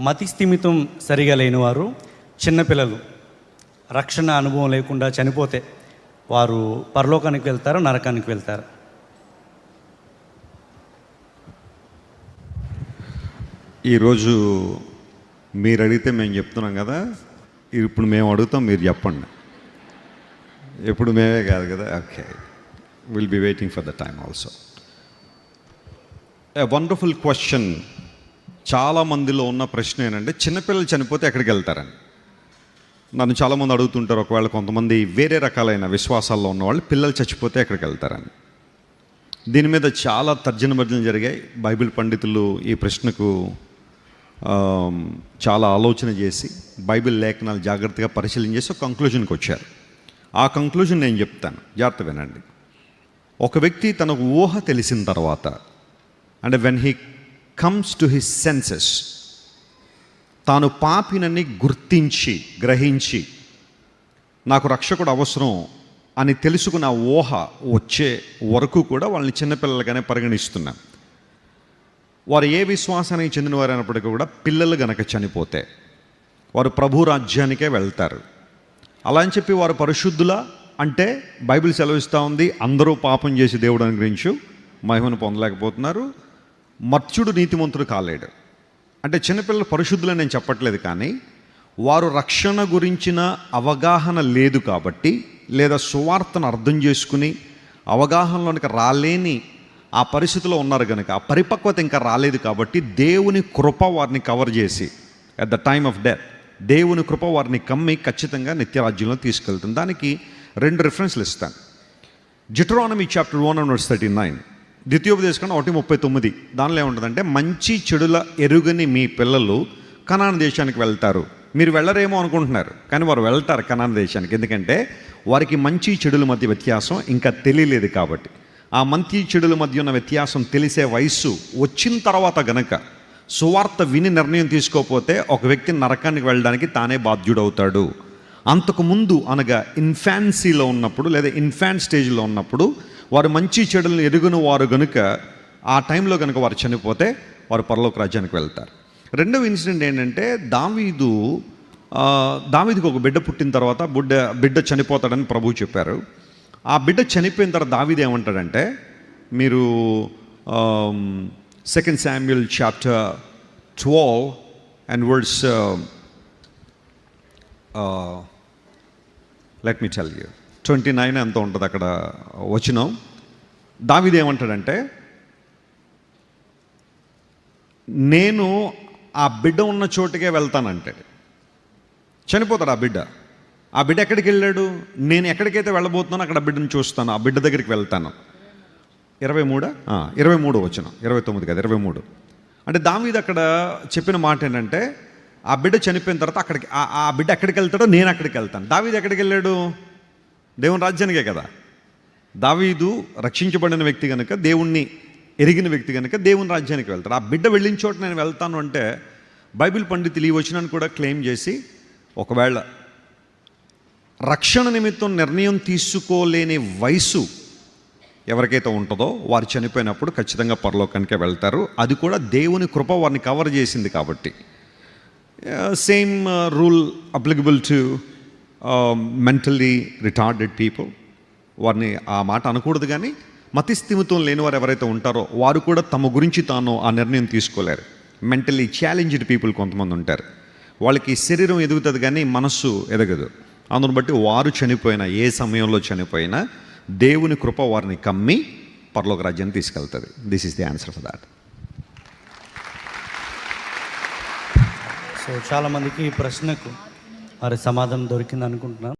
మతి స్థిమితం సరిగా లేని వారు చిన్నపిల్లలు. రక్షణ అనుభవం లేకుండా చనిపోతే వారు పరలోకానికి వెళ్తారు నరకానికి వెళ్తారు? ఈరోజు మీరు అడిగితే మేము చెప్తున్నాం కదా ఇప్పుడు మేము అడుగుతాం మీరు చెప్పండి. ఎప్పుడు మేమే కాదు కదా? Okay. Will be waiting for the time also a wonderful question చాలా మందిలో ఉన్న ప్రశ్న ఏంటంటే చిన్నపిల్లలు చనిపోతే ఎక్కడికి వెళ్తారని. నన్ను చాలామంది అడుగుతుంటారు ఒకవేళ కొంతమంది వేరే రకాలైన విశ్వాసాల్లో ఉన్నవాళ్ళు పిల్లలు చచ్చిపోతే ఎక్కడికి వెళ్తారని. దీని మీద చాలా తర్జన భర్జన జరిగాయి. బైబిల్ పండితులు ఈ ప్రశ్నకు చాలా ఆలోచన చేసి బైబిల్ లేఖనాలు జాగ్రత్తగా పరిశీలన చేసి ఒక కంక్లూజన్కి వచ్చారు. ఆ కంక్లూజన్ నేను చెప్తాను. జాగ్రత్త వినండి. ఒక వ్యక్తి తనకు ఊహ తెలిసిన తర్వాత అంటే when he comes to his senses తాను పాపినని గుర్తించి గ్రహించి నాకు రక్షకుడు అవసరం అని తెలుసుకున్న ఊహ వచ్చే వరకు కూడా వాళ్ళని చిన్నపిల్లలుగానే పరిగణిస్తున్నాను వారు ఏ విశ్వాసానికి చెందినవారు అయినప్పటికీ కూడా పిల్లలు గనక చనిపోతే వారు ప్రభు రాజ్యానికే వెళ్తారు. అలా అని చెప్పి వారు పరిశుద్ధుల? అంటే బైబిల్ సెలవిస్తూ ఉంది అందరూ పాపం చేసి దేవుడు అనుగ్రహించు మహిమను పొందలేకపోతున్నారు మర్చుడు నీతిమంతుడు కాలేడు. అంటే చిన్నపిల్లలు పరిశుద్ధులని నేను చెప్పట్లేదు కానీ వారు రక్షణ గురించిన అవగాహన లేదు కాబట్టి లేదా సువార్తను అర్థం చేసుకుని అవగాహనలోనికి రాలేని ఆ పరిస్థితిలో ఉన్నారు కనుక ఆ పరిపక్వత ఇంకా రాలేదు కాబట్టి దేవుని కృప వారిని కవర్ చేసి at the time of death దేవుని కృప వారిని కమ్మి ఖచ్చితంగా నిత్యరాజ్యంలో తీసుకెళ్తుంది దానికి రెండు రిఫరెన్స్లు ఇస్తాను. Deuteronomy chapter one and verse thirty nine ద్వితీయోపదేశం ఒకటి ముప్పై తొమ్మిది. దానిలో ఏముంటుందంటే మంచి చెడుల ఎరుగని మీ పిల్లలు కనాన దేశానికి వెళ్తారు. మీరు వెళ్ళరేమో అనుకుంటున్నారు కానీ వారు వెళ్తారు కనాన దేశానికి. ఎందుకంటే వారికి మంచి చెడుల మధ్య వ్యత్యాసం ఇంకా తెలియలేదు కాబట్టి. ఆ మంచి చెడుల మధ్య ఉన్న వ్యత్యాసం తెలిసే వయస్సు వచ్చిన తర్వాత గనక సువార్త విని నిర్ణయం తీసుకోకపోతే ఒక వ్యక్తి నరకానికి వెళ్ళడానికి తానే బాధ్యుడవుతాడు. అంతకుముందు అనగా ఇన్ఫాన్సీలో ఉన్నప్పుడు లేదా ఇన్ఫాన్ స్టేజ్లో ఉన్నప్పుడు వారు మంచి చెడులను ఎరుగున వారు గనుక ఆ టైంలో కనుక వారు చనిపోతే వారు పరలోక రాజ్యానికి వెళ్తారు. రెండవ ఇన్సిడెంట్ ఏంటంటే దావీదు ఆ, దావీదుకు ఒక బిడ్డ పుట్టిన తర్వాత బుడ్డ బిడ్డ చనిపోతాడని ప్రభువు చెప్పారు. ఆ బిడ్డ చనిపోయిన తర్వాత దావీదు ఏమంటాడంటే మీరు second Samuel chapter twelve and words let me tell you twenty nine ఎంత ఉంటుంది అక్కడ వచనం? దావిది ఏమంటాడంటే నేను ఆ బిడ్డ ఉన్న చోటుకే వెళ్తానంటాడు చనిపోతాడు ఆ బిడ్డ. ఆ బిడ్డ ఎక్కడికి వెళ్ళాడు? నేను ఎక్కడికైతే వెళ్ళబోతున్నానో అక్కడ ఆ బిడ్డను చూస్తాను. ఆ బిడ్డ దగ్గరికి వెళ్తాను. ఇరవై మూడా? ఇరవై మూడు వచ్చిన ఇరవై తొమ్మిది కాదు ఇరవై మూడు. అంటే దావీది అక్కడ చెప్పిన మాట ఏంటంటే ఆ బిడ్డ చనిపోయిన తర్వాత అక్కడికి ఆ- ఆ బిడ్డ ఎక్కడికి వెళ్తాడో నేను అక్కడికి వెళ్తాను. దావీది ఎక్కడికి వెళ్ళాడు? దేవుని రాజ్యానికే కదా. దావీదు రక్షించబడిన వ్యక్తి కనుక దేవుణ్ణి ఎరిగిన వ్యక్తి కనుక దేవుని రాజ్యానికి వెళ్తాడు. ఆ బిడ్డ వెళ్ళిన చోట నేను వెళ్తాను అంటే బైబిల్ పండితులు ఈ వచనాన్ని కూడా క్లెయిమ్ చేసి ఒకవేళ రక్షణ నిమిత్తం నిర్ణయం తీసుకోలేని వయసు ఎవరికైతే ఉంటుందో వారు చనిపోయినప్పుడు ఖచ్చితంగా పరలోకానికే వెళ్తారు. అది కూడా దేవుని కృప వారిని కవర్ చేసింది కాబట్టి. Same rule applicable to mentally retarded people వారిని ఆ మాట అనకూడదు కానీ మతిస్థిమితం లేని వారు ఎవరైతే ఉంటారో వారు కూడా తమ గురించి తాను ఆ నిర్ణయం తీసుకోలేరు. మెంటల్లీ ఛాలెంజ్డ్ పీపుల్ కొంతమంది ఉంటారు. వాళ్ళకి శరీరం ఎదుగుతుంది కానీ మనస్సు ఎదగదు. అందును బట్టి వారు చనిపోయినా ఏ సమయంలో చనిపోయినా దేవుని కృప వారిని కమ్మి పరలోక రాజ్యాన్ని తీసుకెళ్తుంది. This is the answer for that so చాలామందికి ఈ ప్రశ్నకు మరి సమాధానం దొరికింది అనుకుంటున్నాను